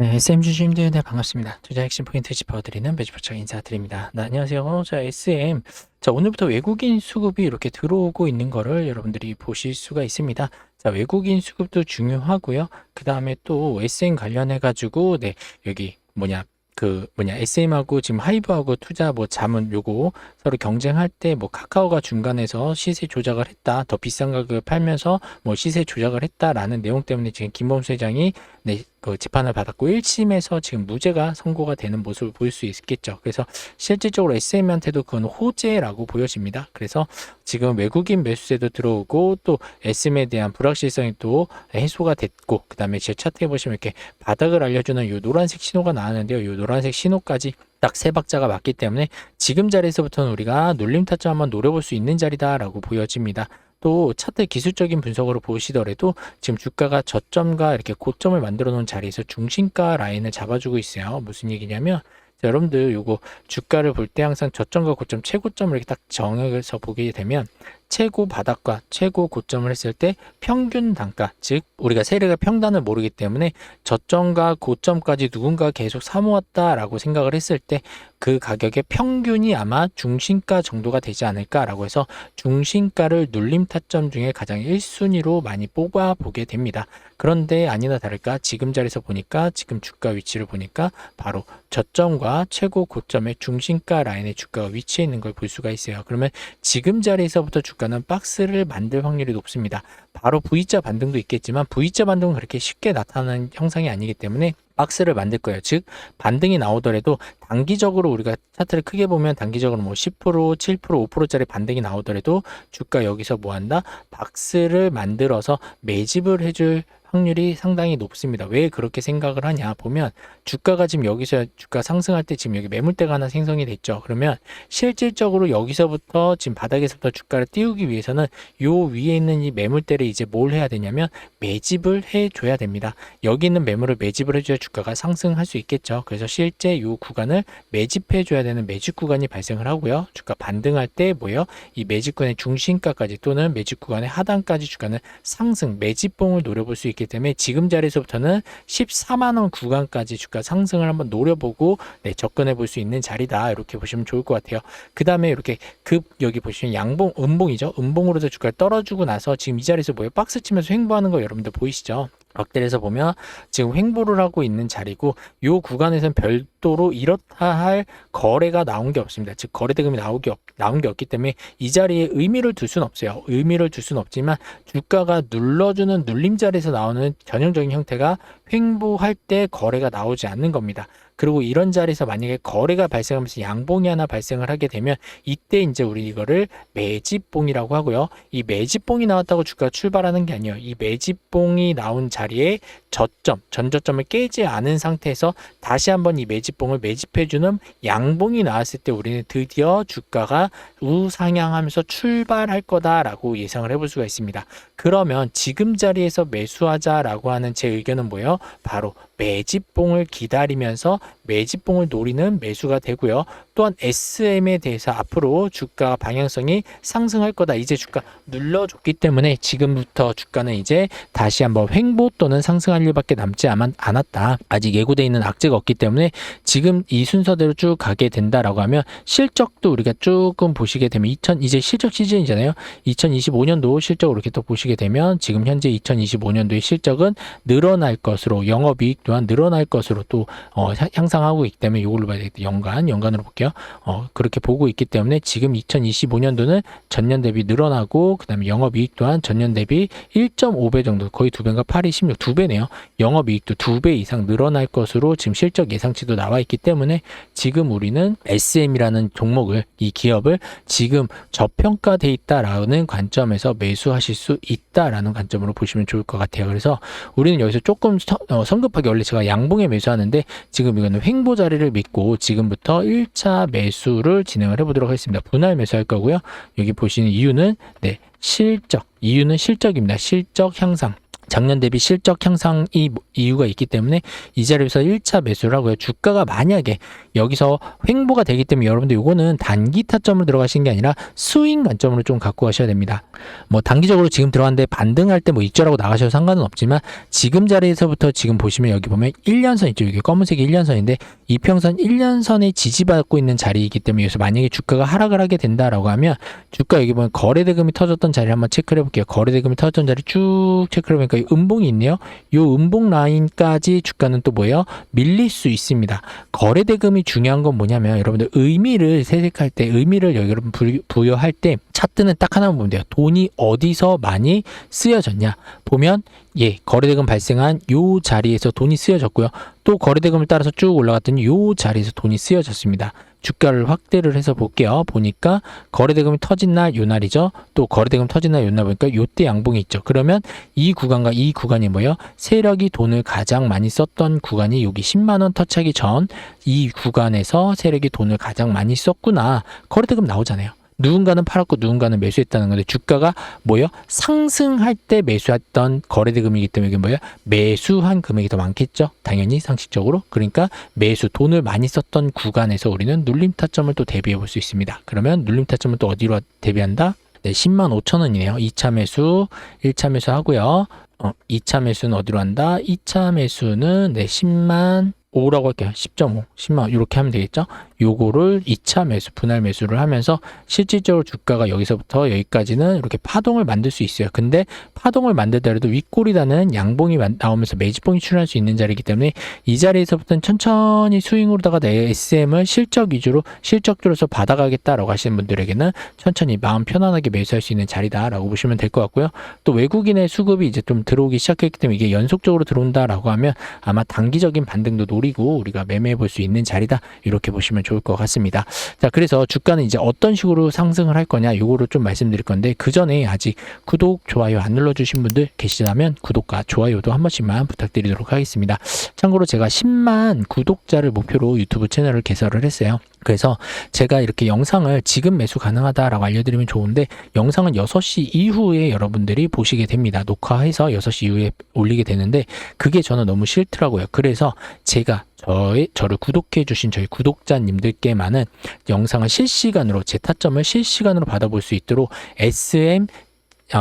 네, SM 주주님들 네, 반갑습니다. 투자 핵심 포인트 짚어드리는 매주포차 인사드립니다. 네, 안녕하세요. 자, SM. 자, 오늘부터 외국인 수급이 이렇게 들어오고 있는 거를 여러분들이 보실 수가 있습니다. 자, 외국인 수급도 중요하고요. 그 다음에 또 SM 관련해가지고, 네, 여기 뭐냐, 그 뭐냐 SM하고 지금 하이브하고 투자 뭐 자문 요거 서로 경쟁할 때 뭐 카카오가 중간에서 시세 조작을 했다 더 비싼 가격에 팔면서 뭐 시세 조작을 했다라는 내용 때문에 지금 김범수 회장이 네, 그 재판을 받았고 1심에서 지금 무죄가 선고가 되는 모습을 보일 수 있겠죠. 그래서 실질적으로 SM한테도 그건 호재라고 보여집니다. 그래서 지금 외국인 매수세도 들어오고 또 SM에 대한 불확실성이 또 해소가 됐고 그 다음에 제 차트에 보시면 이렇게 바닥을 알려주는 요 노란색 신호가 나왔는데요. 요 노란색 신호까지 딱세 박자가 맞기 때문에 지금 자리에서부터는 우리가 눌림 타점 한번 노려볼 수 있는 자리다라고 보여집니다. 또 차트 기술적인 분석으로 보시더라도 지금 주가가 저점과 이렇게 고점을 만들어 놓은 자리에서 중심가 라인을 잡아주고 있어요. 무슨 얘기냐면 자, 여러분들 요거 주가를 볼 때 항상 저점과 고점, 최고점을 이렇게 딱 정해서 보게 되면 최고 바닥과 최고 고점을 했을 때 평균 단가, 즉 우리가 세력의 평단을 모르기 때문에 저점과 고점까지 누군가 계속 사모았다라고 생각을 했을 때 그 가격의 평균이 아마 중심가 정도가 되지 않을까라고 해서 중심가를 눌림 타점 중에 가장 1순위로 많이 뽑아 보게 됩니다. 그런데 아니나 다를까 지금 자리에서 보니까 지금 주가 위치를 보니까 바로 저점과 최고 고점의 중심가 라인의 주가가 위치해 있는 걸 볼 수가 있어요. 그러면 지금 자리에서부터 주가 는 박스를 만들 확률이 높습니다. 바로 V자 반등도 있겠지만 V자 반등은 그렇게 쉽게 나타나는 형상이 아니기 때문에 박스를 만들 거예요. 즉 반등이 나오더라도 단기적으로 우리가 차트를 크게 보면 단기적으로 뭐 10%, 7%, 5%짜리 반등이 나오더라도 주가 여기서 뭐 한다? 박스를 만들어서 매집을 해줄 확률이 상당히 높습니다. 왜 그렇게 생각을 하냐 보면 주가가 지금 여기서 주가 상승할 때 지금 여기 매물대가 하나 생성이 됐죠. 그러면 실질적으로 여기서부터 지금 바닥에서부터 주가를 띄우기 위해서는 요 위에 있는 이 매물대를 이제 뭘 해야 되냐면 매집을 해줘야 됩니다. 여기 있는 매물을 매집을 해줘야 주가가 상승할 수 있겠죠. 그래서 실제 요 구간을 매집해줘야 되는 매집 구간이 발생을 하고요. 주가 반등할 때 뭐예요? 이 매집 구간의 중심가까지 또는 매집 구간의 하단까지 주가는 상승 매집봉을 노려볼 수 있기 때문에 지금 자리에서부터는 14만 원 구간까지 주가 상승을 한번 노려보고 네, 접근해 볼 수 있는 자리다 이렇게 보시면 좋을 것 같아요. 그 다음에 이렇게 급 여기 보시면 양봉 음봉이죠. 음봉으로도 주가를 떨어지고 나서 지금 이 자리에서 뭐예요? 박스 치면서 횡보하는 거 여러분들 보이시죠? 럭들에서 보면 지금 횡보를 하고 있는 자리고 요 구간에서는 별도로 이렇다 할 거래가 나온 게 없습니다. 즉 거래 대금이 나오기 없, 나온 게 없기 때문에 이 자리에 의미를 둘 수는 없어요. 의미를 둘 수는 없지만 주가가 눌러주는 눌림 자리에서 나오는 전형적인 형태가 횡보할 때 거래가 나오지 않는 겁니다. 그리고 이런 자리에서 만약에 거래가 발생하면서 양봉이 하나 발생을 하게 되면 이때 이제 우리 이거를 매집봉이라고 하고요. 이 매집봉이 나왔다고 주가가 출발하는 게 아니에요. 이 매집봉이 나온 자리에 저점, 전저점을 깨지 않은 상태에서 다시 한번 이 매집봉을 매집해주는 양봉이 나왔을 때 우리는 드디어 주가가 우상향하면서 출발할 거다라고 예상을 해볼 수가 있습니다. 그러면 지금 자리에서 매수하자라고 하는 제 의견은 뭐예요? 바로 매집봉을 기다리면서 매집봉을 노리는 매수가 되고요. 또한 SM에 대해서 앞으로 주가 방향성이 상승할 거다. 이제 주가 눌러줬기 때문에 지금부터 주가는 이제 다시 한번 횡보 또는 상승할 일밖에 남지 않- 않았다. 아직 예고돼 있는 악재가 없기 때문에 지금 이 순서대로 쭉 가게 된다라고 하면 실적도 우리가 조금 보시게 되면 2000 이제 실적 시즌이잖아요. 2025년도 실적을 이렇게 또 보시게 되면 지금 현재 2025년도의 실적은 늘어날 것으로 영업이익 또한 늘어날 것으로 또 어, 향- 향 상하고 있기 때문에 이걸로 봐야 되겠다. 연간 연간으로 볼게요. 어, 그렇게 보고 있기 때문에 지금 2025년도는 전년 대비 늘어나고 그다음에 영업 이익 또한 전년 대비 1.5배 정도 거의 두 배인가 8이 16 두 배네요. 영업 이익도 두 배 이상 늘어날 것으로 지금 실적 예상치도 나와 있기 때문에 지금 우리는 SM이라는 종목을 이 기업을 지금 저평가돼 있다라는 관점에서 매수하실 수 있다라는 관점으로 보시면 좋을 것 같아요. 그래서 우리는 여기서 조금 서- 어, 성급하게 원래 제가 양봉에 매수하는데 지금 이거는 횡보 자리를 믿고 지금부터 1차 매수를 진행을 해보도록 하겠습니다. 분할 매수할 거고요. 여기 보시는 이유는 네 실적 이유는 실적입니다. 실적 향상. 작년 대비 실적 향상이 뭐- 이유가 있기 때문에 이 자리에서 1차 매수를 하고요. 주가가 만약에 여기서 횡보가 되기 때문에 여러분들 이거는 단기 타점으로 들어가시는 게 아니라 스윙 관점으로 좀 갖고 가셔야 됩니다. 뭐 단기적으로 지금 들어갔는데 반등할 때 뭐 입절하고 나가셔도 상관은 없지만 지금 자리에서부터 지금 보시면 여기 보면 1년선 있죠. 이게 검은색이 1년선인데 이평선 1년선에 지지받고 있는 자리이기 때문에 여기서 만약에 주가가 하락을 하게 된다라고 하면 주가 여기 보면 거래대금이 터졌던 자리 한번 체크를 해볼게요. 거래대금이 터졌던 자리 쭉 체크를 해보니까 이 음봉이 있네요. 이 음봉 라인까지 주가는 또 뭐예요? 밀릴 수 있습니다. 거래대금이 중요한 건 뭐냐면 여러분들 의미를 세색할 때 의미를 여러분 부- 부여할 때 차트는 딱 하나만 보면 돼요. 돈이 어디서 많이 쓰여졌냐 보면 예 거래대금 발생한 요 자리에서 돈이 쓰여졌고요. 또 거래대금을 따라서 쭉 올라갔더니 요 자리에서 돈이 쓰여졌습니다. 주가를 확대를 해서 볼게요. 보니까 거래대금이 터진 날 요 날이죠. 또 거래대금 터진 날 요 날 보니까 요때 양봉이 있죠. 그러면 이 구간과 이 구간이 뭐예요? 세력이 돈을 가장 많이 썼던 구간이 여기 10만 원 터치하기 전 이 구간에서 세력이 돈을 가장 많이 썼구나. 거래대금 나오잖아요. 누군가는 팔았고 누군가는 매수했다는 건데 주가가 뭐예요? 상승할 때 매수했던 거래대 금이기 때문에 이게 뭐예요? 매수한 금액이 더 많겠죠. 당연히 상식적으로. 그러니까 매수 돈을 많이 썼던 구간에서 우리는 눌림 타점을 또 대비해 볼 수 있습니다. 그러면 눌림 타점은 또 어디로 대비한다? 네, 10만 5천 원이네요. 2차 매수, 1차 매수 하고요. 어, 2차 매수는 어디로 한다? 2차 매수는 네, 10만 5라고 할게요. 10.5, 10만 이렇게 하면 되겠죠? 요거를 2차 매수, 분할 매수를 하면서 실질적으로 주가가 여기서부터 여기까지는 이렇게 파동을 만들 수 있어요. 근데 파동을 만들더라도 윗골이라는 양봉이 만- 나오면서 매집봉이 출현할 수 있는 자리이기 때문에 이 자리에서부터는 천천히 스윙으로다가 내 SM을 실적 위주로 실적으로서 받아가겠다라고 하시는 분들에게는 천천히 마음 편안하게 매수할 수 있는 자리다라고 보시면 될 것 같고요. 또 외국인의 수급이 이제 좀 들어오기 시작했기 때문에 이게 연속적으로 들어온다라고 하면 아마 단기적인 반등도 노리고 우리가 매매해 볼 수 있는 자리다 이렇게 보시면 좋을 것 같습니다. 자 그래서 주가는 이제 어떤 식으로 상승을 할 거냐 요거를 좀 말씀드릴 건데 그 전에 아직 구독 좋아요 안 눌러 주신 분들 계시다면 구독과 좋아요도 한 번씩만 부탁드리도록 하겠습니다. 참고로 제가 10만 구독자를 목표로 유튜브 채널을 개설을 했어요. 그래서 제가 이렇게 영상을 지금 매수 가능하다라고 알려드리면 좋은데 영상은 6시 이후에 여러분들이 보시게 됩니다. 녹화해서 6시 이후에 올리게 되는데 그게 저는 너무 싫더라고요. 그래서 제가 저의 저를 구독해 주신 저희 구독자님들께만은 영상을 실시간으로 제 타점을 실시간으로 받아볼 수 있도록 SM 어,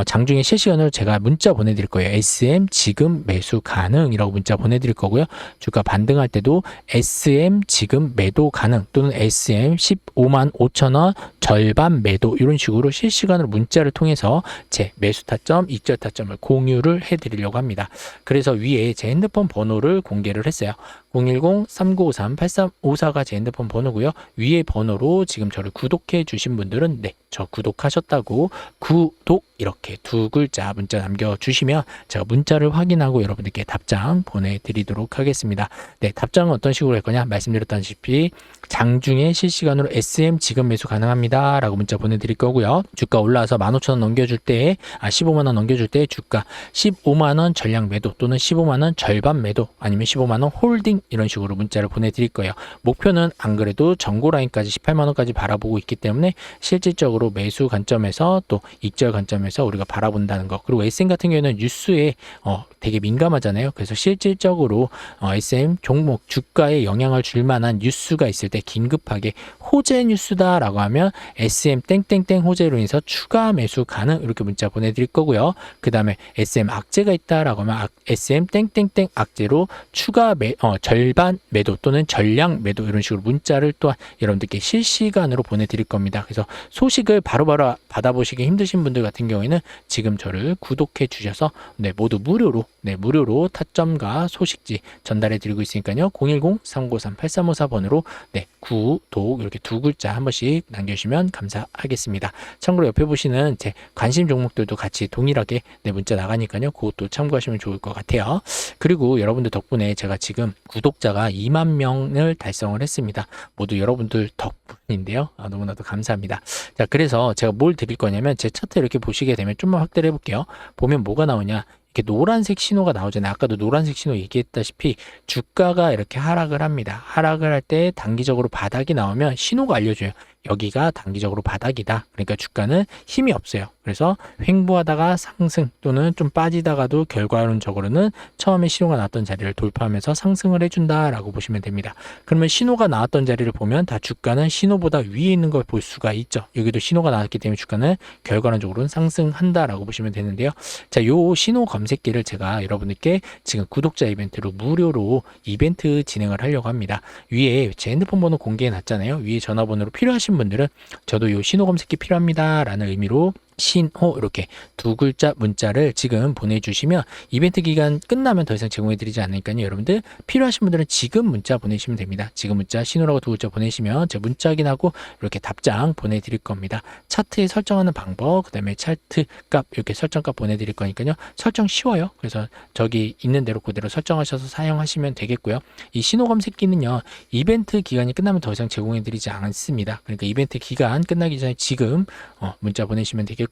장중에 실시간으로 제가 문자 보내드릴 거예요. SM 지금 매수 가능이라고 문자 보내드릴 거고요. 주가 반등할 때도 SM 지금 매도 가능 또는 SM 15만 5천 원 절반 매도 이런 식으로 실시간으로 문자를 통해서 제 매수 타점, 익절 타점을 공유를 해드리려고 합니다. 그래서 위에 제 핸드폰 번호를 공개를 했어요. 010-3953-8354가 제 핸드폰 번호고요. 위에 번호로 지금 저를 구독해 주신 분들은 네, 저 구독하셨다고 구독 이렇게 두 글자 문자 남겨주시면 제가 문자를 확인하고 여러분들께 답장 보내드리도록 하겠습니다. 네, 답장은 어떤 식으로 할 거냐 말씀드렸다시피 장중에 실시간으로 SM 지금 매수 가능합니다 라고 문자 보내드릴 거고요. 주가 올라와서 15,000원 넘겨줄 때, 아 15만원 넘겨줄 때 주가 15만원 전량 매도 또는 15만원 절반 매도 아니면 15만원 홀딩 이런 식으로 문자를 보내드릴 거예요. 목표는 안 그래도 전고 라인까지 18만원까지 바라보고 있기 때문에 실질적으로 매수 관점에서 또 익절 관점에서 우리가 바라본다는 거 그리고 SM 같은 경우에는 뉴스에 어, 되게 민감하잖아요. 그래서 실질적으로 어, SM 종목 주가에 영향을 줄 만한 뉴스가 있을 때 긴급하게 호재 뉴스다라고 하면 SM 땡땡땡 호재로 인해서 추가 매수 가능 이렇게 문자 보내드릴 거고요. 그 다음에 SM 악재가 있다라고 하면 악- SM 땡땡땡 악재로 추가 매, 어, 절반 매도 또는 전량 매도 이런 식으로 문자를 또한 여러분들께 실시간으로 보내드릴 겁니다. 그래서 소식을 바로 바로 받아보시기 힘드신 분들 같은 경우에는 지금 저를 구독해 주셔서 네, 모두 무료로 네, 무료로 타점과 소식지 전달해 드리고 있으니까요. 010-393-8354번으로 네, 구독 이렇게 두 글자 한 번씩 남겨주시면 감사하겠습니다. 참고로 옆에 보시는 제 관심 종목들도 같이 동일하게 네, 문자 나가니까요. 그것도 참고하시면 좋을 것 같아요. 그리고 여러분들 덕분에 제가 지금 구 독자가 2만 명을 달성을 했습니다. 모두 여러분들 덕분인데요. 아, 너무나도 감사합니다. 자, 그래서 제가 뭘 드릴 거냐면 제 차트 이렇게 보시게 되면 좀만 확대를 해볼게요. 보면 뭐가 나오냐? 이렇게 노란색 신호가 나오잖아요. 아까도 노란색 신호 얘기했다시피 주가가 이렇게 하락을 합니다. 하락을 할 때 단기적으로 바닥이 나오면 신호가 알려줘요. 여기가 단기적으로 바닥이다. 그러니까 주가는 힘이 없어요. 그래서 횡보하다가 상승 또는 좀 빠지다가도 결과론적으로는 처음에 신호가 나왔던 자리를 돌파하면서 상승을 해준다라고 보시면 됩니다. 그러면 신호가 나왔던 자리를 보면 다 주가는 신호보다 위에 있는 걸 볼 수가 있죠. 여기도 신호가 나왔기 때문에 주가는 결과론적으로는 상승한다라고 보시면 되는데요. 자, 요 신호 검색기를 제가 여러분들께 지금 구독자 이벤트로 무료로 이벤트 진행을 하려고 합니다. 위에 제 핸드폰 번호 공개해 놨잖아요. 위에 전화번호로 필요하신 분들은 저도 요 신호 검색기 필요합니다 라는 의미로 신호 이렇게 두 글자 문자를 지금 보내주시면 이벤트 기간 끝나면 더 이상 제공해드리지 않으니까요. 여러분들 필요하신 분들은 지금 문자 보내시면 됩니다. 지금 문자 신호라고 두 글자 보내시면 제 문자 확인하고 이렇게 답장 보내드릴 겁니다. 차트에 설정하는 방법, 그 다음에 차트 값 이렇게 설정 값 보내드릴 거니까요. 설정 쉬워요. 그래서 저기 있는 대로 그대로 설정하셔서 사용하시면 되겠고요. 이 신호 검색기는요. 이벤트 기간이 끝나면 더 이상 제공해드리지 않습니다. 그러니까 이벤트 기간 끝나기 전에 지금 어, 문자 보내시면 되겠고요.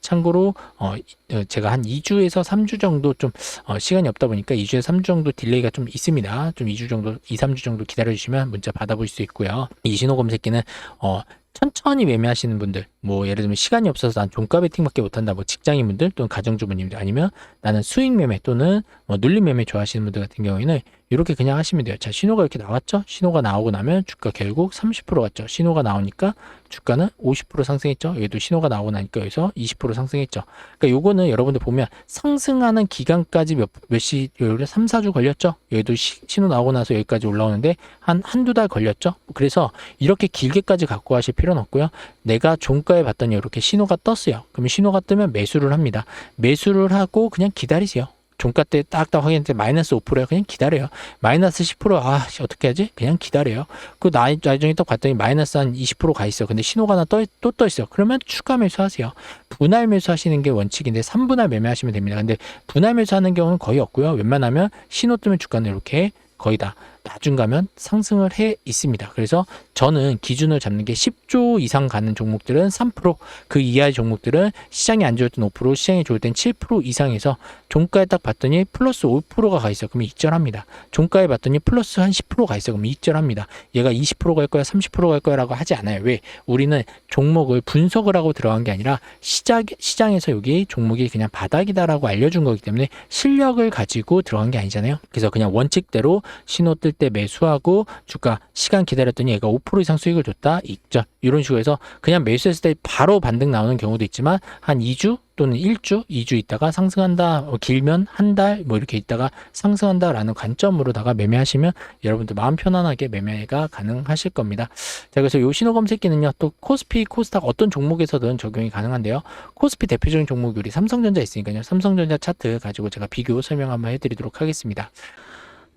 참고로 어, 어, 제가 한 2주에서 3주 정도 좀 어, 시간이 없다 보니까 2주에서 3주 정도 딜레이가 좀 있습니다. 좀 2주 정도, 2, 3주 정도 기다려 주시면 문자 받아볼 수 있고요. 이 신호 검색기는 어, 천천히 매매하시는 분들, 뭐 예를 들면 시간이 없어서 난 종가 베팅밖에 못한다, 뭐 직장인분들 또는 가정주부님들 아니면 나는 수익 매매 또는 뭐 눌림 매매 좋아하시는 분들 같은 경우에는 이렇게 그냥 하시면 돼요. 자, 신호가 이렇게 나왔죠? 신호가 나오고 나면 주가 결국 30% 갔죠. 신호가 나오니까 주가는 50% 상승했죠. 얘도 신호가 나오고 나니까 여기서 20% 상승했죠. 그러니까 요거는 여러분들 보면 상승하는 기간까지 몇, 몇 시, 여기 3, 4주 걸렸죠. 얘도 시, 신호 나오고 나서 여기까지 올라오는데 한, 한두 달 걸렸죠. 그래서 이렇게 길게까지 갖고 가실 필요는 없고요. 내가 종가에 봤더니 이렇게 신호가 떴어요. 그러면 신호가 뜨면 매수를 합니다. 매수를 하고 그냥 기다리세요. 종가 때 딱딱 확인했는데 마이너스 5%야 그냥 기다려요. 마이너스 10%아 어떻게 하지? 그냥 기다려요. 그 나, 나중에 딱 봤더니 마이너스 한 20%가 있어. 근데 신호가 하나 떠, 또떠 있어요. 그러면 추가 매수하세요. 분할 매수하시는 게 원칙인데 3분할 매매하시면 됩니다. 근데 분할 매수하는 경우는 거의 없고요. 웬만하면 신호 뜨면 주가는 이렇게 거의 다 나중 가면 상승을 해 있습니다. 그래서 저는 기준을 잡는 게 10조 이상 가는 종목들은 3%그 이하의 종목들은 시장이 안 좋을 땐 5% 시장이 좋을 땐 7% 이상에서 종가에 딱 봤더니 플러스 5%가 가 있어. 그러면 익절합니다. 종가에 봤더니 플러스 한 10%가 있어. 그러면 익절합니다. 얘가 20%갈 거야, 30%갈 거야라고 하지 않아요. 왜? 우리는 종목을 분석을 하고 들어간 게 아니라 시장 시장에서 여기 종목이 그냥 바닥이다라고 알려준 거기 때문에 실력을 가지고 들어간 게 아니잖아요. 그래서 그냥 원칙대로 신호 뜰때 매수하고 주가 시간 기다렸더니 얘가 5% 이상 수익을 줬다 익절 이런 식으로 해서 그냥 매수했을 때 바로 반등 나오는 경우도 있지만 한 2주 또는 1주, 2주 있다가 상승한다, 어, 길면 한 달, 뭐 이렇게 있다가 상승한다라는 관점으로다가 매매하시면 여러분들 마음 편안하게 매매가 가능하실 겁니다. 자, 그래서 요 신호 검색기는요, 또 코스피, 코스닥 어떤 종목에서든 적용이 가능한데요. 코스피 대표적인 종목이 우리 삼성전자 있으니까요. 삼성전자 차트 가지고 제가 비교 설명 한번 해드리도록 하겠습니다.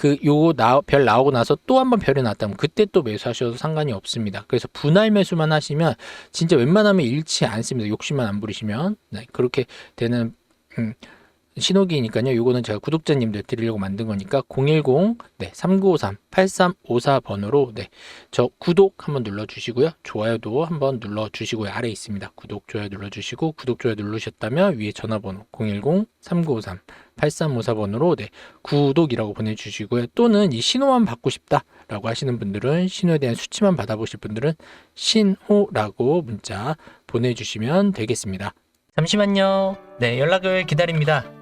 그 요거 나, 별 나오고 나서 또 한 번 별이 나왔다면 그때 또 매수하셔도 상관이 없습니다. 그래서 분할 매수만 하시면 진짜 웬만하면 잃지 않습니다. 욕심만 안 부리시면 네, 그렇게 되는 음, 신호기니까요. 요거는 제가 구독자님들 드리려고 만든 거니까 010 네, 3953 8354번으로 네, 저 구독 한번 눌러 주시고요. 좋아요도 한번 눌러 주시고요. 아래 있습니다. 구독 좋아요 눌러 주시고 구독 좋아요 누르셨다면 위에 전화번호 010 3953 8354번으로 네, 구독이라고 보내주시고요. 또는 이 신호만 받고 싶다라고 하시는 분들은 신호에 대한 수치만 받아보실 분들은 신호라고 문자 보내주시면 되겠습니다. 잠시만요. 네, 연락을 기다립니다.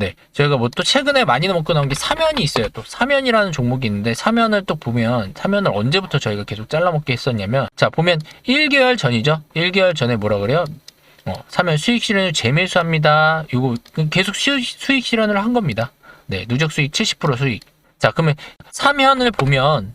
네, 저희가 뭐 또 최근에 많이 먹고 나온 게 사면이 있어요. 또 사면이라는 종목이 있는데 사면을 또 보면 사면을 언제부터 저희가 계속 잘라먹게 했었냐면 자 보면 1개월 전이죠. 1개월 전에 뭐라 그래요? 어, 사면 수익 실현을 재매수합니다. 이거 계속 수, 수익 실현을 한 겁니다. 네, 누적 수익 70% 수익. 자, 그러면 사면을 보면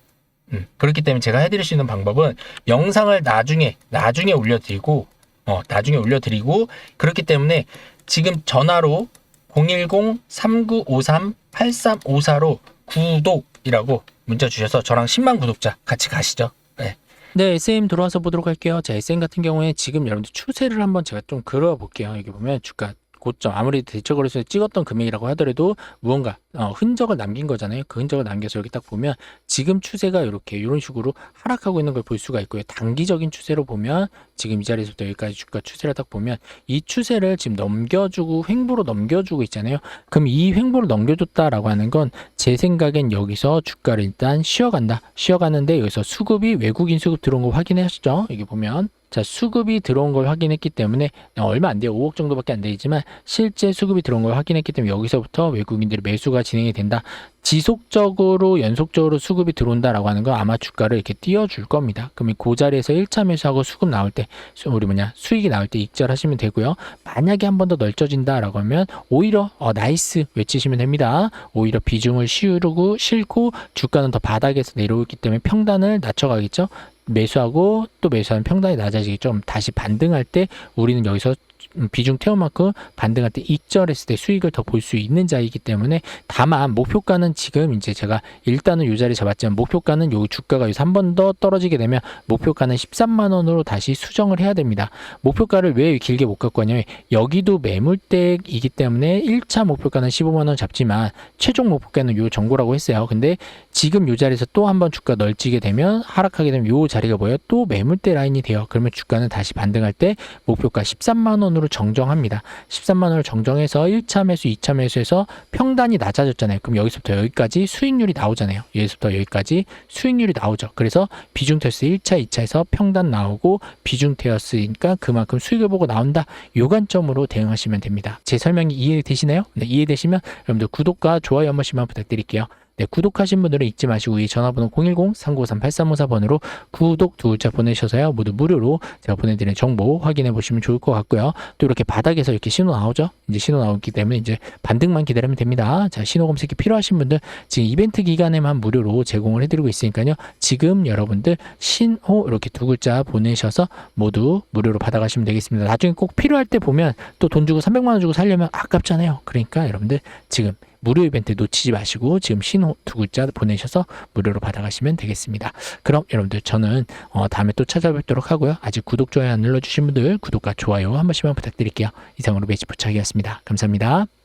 음, 그렇기 때문에 제가 해드릴 수 있는 방법은 영상을 나중에 나중에 올려드리고 어, 나중에 올려드리고 그렇기 때문에 지금 전화로 010-3953-8354로 구독이라고 문자 주셔서 저랑 10만 구독자 같이 가시죠. 네. 네, SM 들어와서 보도록 할게요. 자, SM 같은 경우에 지금 여러분들 추세를 한번 제가 좀 그려볼게요. 여기 보면 주가 고점 아무리 대처거래소에 찍었던 금액이라고 하더라도 무언가 어, 흔적을 남긴 거잖아요. 그 흔적을 남겨서 여기 딱 보면 지금 추세가 이렇게 이런 식으로 하락하고 있는 걸 볼 수가 있고요. 단기적인 추세로 보면 지금 이 자리에서부터 여기까지 주가 추세를 딱 보면 이 추세를 지금 넘겨주고 횡보로 넘겨주고 있잖아요. 그럼 이 횡보를 넘겨줬다라고 하는 건 제 생각엔 여기서 주가를 일단 쉬어간다. 쉬어가는데 여기서 수급이 외국인 수급 들어온 거 확인하시죠? 여기 보면 자, 수급이 들어온 걸 확인했기 때문에 얼마 안 돼요. 5억 정도밖에 안 되지만 실제 수급이 들어온 걸 확인했기 때문에 여기서부터 외국인들의 매수가 진행이 된다. 지속적으로 연속적으로 수급이 들어온다라고 하는 건 아마 주가를 이렇게 띄워줄 겁니다. 그러면 그 자리에서 1차 매수하고 수급 나올 때 수- 우리 뭐냐 수익이 나올 때 익절하시면 되고요. 만약에 한 번 더 넓혀진다라고 하면 오히려 어, 나이스 외치시면 됩니다. 오히려 비중을 씌우고 실고 주가는 더 바닥에서 내려오기 때문에 평단을 낮춰가겠죠. 매수하고 또 매수하면 평단이 낮아지겠죠. 그럼 다시 반등할 때 우리는 여기서 음, 비중 태워만큼 반등할 때 익절했을 때 수익을 더 볼 수 있는 자이기 때문에 다만 목표가는 지금 이제 제가 일단은 요 자리 잡았지만 목표가는 요 주가가 여기서 한 번 더 떨어지게 되면 목표가는 13만 원으로 다시 수정을 해야 됩니다. 목표가를 왜 길게 못 갖고 왔냐면 여기도 매물대이기 때문에 1차 목표가는 15만 원 잡지만 최종 목표가는 요 정보라고 했어요. 근데 지금 요 자리에서 또 한 번 주가 널찌게 되면 하락하게 되면 요 자리가 뭐예요? 또 매물대 라인이 돼요. 그러면 주가는 다시 반등할 때 목표가 13만 원으로 정정합니다. 13만 원을 정정해서 1차 매수, 2차 매수에서 평단이 낮아졌잖아요. 그럼 여기서부터 여기까지 수익률이 나오잖아요. 여기서부터 여기까지 수익률이 나오죠. 그래서 비중 테스트 1차, 2차에서 평단 나오고 비중 테였으니까 그만큼 수익을 보고 나온다. 요 관점으로 대응하시면 됩니다. 제 설명이 이해되시나요? 네, 이해되시면 여러분들 구독과 좋아요 한 번씩만 부탁드릴게요. 네, 구독하신 분들은 잊지 마시고 이 전화번호 010-393-8354번으로 구독 두 글자 보내셔서요. 모두 무료로 제가 보내드리는 정보 확인해 보시면 좋을 것 같고요. 또 이렇게 바닥에서 이렇게 신호 나오죠? 이제 신호 나오기 때문에 이제 반등만 기다리면 됩니다. 자, 신호 검색이 필요하신 분들 지금 이벤트 기간에만 무료로 제공을 해드리고 있으니까요. 지금 여러분들 신호 이렇게 두 글자 보내셔서 모두 무료로 받아가시면 되겠습니다. 나중에 꼭 필요할 때 보면 또 돈 주고 300만 원 주고 살려면 아깝잖아요. 그러니까 여러분들 지금 무료 이벤트 놓치지 마시고 지금 신호 두 글자 보내셔서 무료로 받아가시면 되겠습니다. 그럼 여러분들 저는 어, 다음에 또 찾아뵙도록 하고요. 아직 구독, 좋아요 안 눌러주신 분들 구독과 좋아요 한 번씩만 부탁드릴게요. 이상으로 매직 부착이었습니다. 감사합니다.